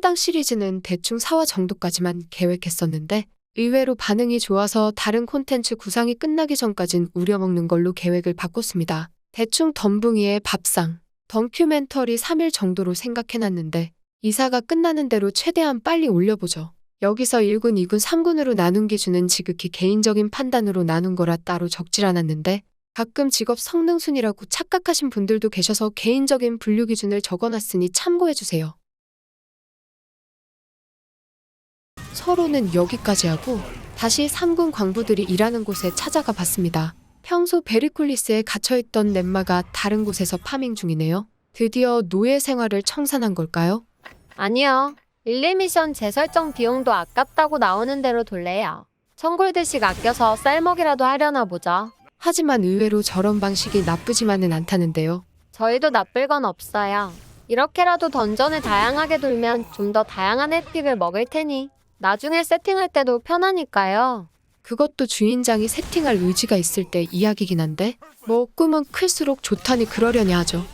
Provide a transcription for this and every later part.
해당 시리즈는 대충 4화 정도까지만 계획했었는데 의외로 반응이 좋아서 다른 콘텐츠 구상이 끝나기 전까진 우려먹는 걸로 계획을 바꿨습니다. 대충 덤붕이의 밥상, 덩큐멘터리 3일 정도로 생각해놨는데 이사가 끝나는 대로 최대한 빨리 올려보죠. 여기서 1군, 2군, 3군으로 나눈 기준은 지극히 개인적인 판단으로 나눈 거라 따로 적질 않았는데 가끔 직업 성능순이라고 착각하신 분들도 계셔서 개인적인 분류 기준을 적어놨으니 참고해주세요. 서로는 여기까지 하고 다시 3군 광부들이 일하는 곳에 찾아가 봤습니다. 평소 베리쿨리스에 갇혀있던 넷마가 다른 곳에서 파밍 중이네요. 드디어 노예 생활을 청산한 걸까요? 아니요. 1, 2미션 재설정 비용도 아깝다고 나오는 대로 돌래요. 천골드씩 아껴서 쌀먹이라도 하려나 보죠. 하지만 의외로 저런 방식이 나쁘지만은 않다는데요. 저희도 나쁠 건 없어요. 이렇게라도 던전을 다양하게 돌면 좀 더 다양한 혜택을 먹을 테니 나중에 세팅할 때도 편하니까요. 그것도 주인장이 세팅할 의지가 있을 때 이야기긴 한데 뭐 꿈은 클수록 좋다니 그러려니 하죠.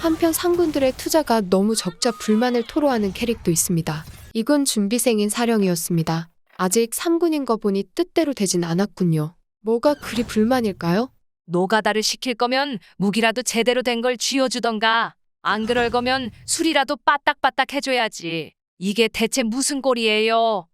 한편 상군들의 투자가 너무 적자 불만을 토로하는 캐릭도 있습니다. 이군 준비생인 사령이었습니다. 아직 3군인 거 보니 뜻대로 되진 않았군요. 뭐가 그리 불만일까요? 노가다를 시킬 거면 무기라도 제대로 된 걸 쥐어주던가. 안 그럴 거면 술이라도 빠딱빠딱 해줘야지. 이게 대체 무슨 꼴이에요?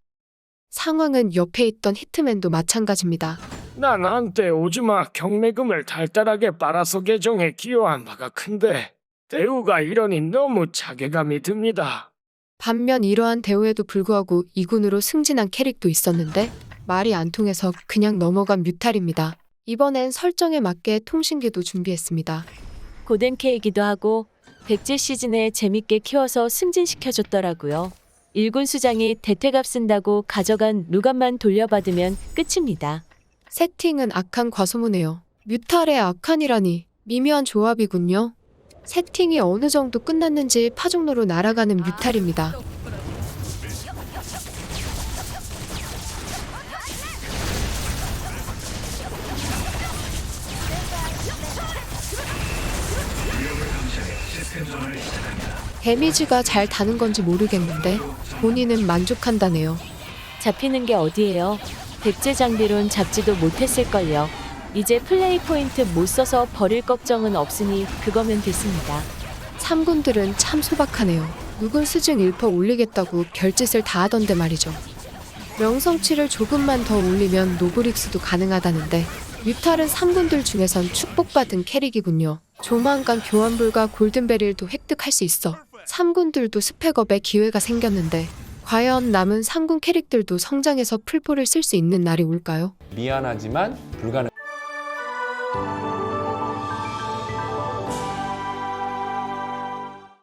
상황은 옆에 있던 히트맨도 마찬가지입니다. 난 한때 오즈마 경매금을 달달하게 빨아서 계정에 기여한 바가 큰데 대우가 이러니 너무 자괴감이 듭니다. 반면 이러한 대우에도 불구하고 2군으로 승진한 캐릭도 있었는데 말이 안 통해서 그냥 넘어간 뮤탈입니다. 이번엔 설정에 맞게 통신기도 준비했습니다. 고된 K이기도 하고 백제 시즌에 재밌게 키워서 승진시켜줬더라고요. 일군 수장이 대퇴갑 쓴다고 가져간 루감만 돌려받으면 끝입니다. 세팅은 악한 과소문이에요. 뮤탈의 악한이라니 미묘한 조합이군요. 세팅이 어느 정도 끝났는지 파종로로 날아가는 뮤탈입니다. 데미지가 잘 다는 건지 모르겠는데 본인은 만족한다네요. 잡히는 게 어디예요? 백제 장비론 잡지도 못했을걸요. 이제 플레이 포인트 못 써서 버릴 걱정은 없으니 그거면 됐습니다. 삼군들은 참 소박하네요. 묵은 수증 1% 올리겠다고 별짓을 다 하던데 말이죠. 명성치를 조금만 더 올리면 노브릭스도 가능하다는데 뮤탈은 3군들 중에선 축복받은 캐릭이군요. 조만간 교환불과 골든베릴도 획득할 수 있어 3군들도 스펙업에 기회가 생겼는데 과연 남은 3군 캐릭들도 성장해서 풀포를 쓸 수 있는 날이 올까요? 미안하지만 불가능.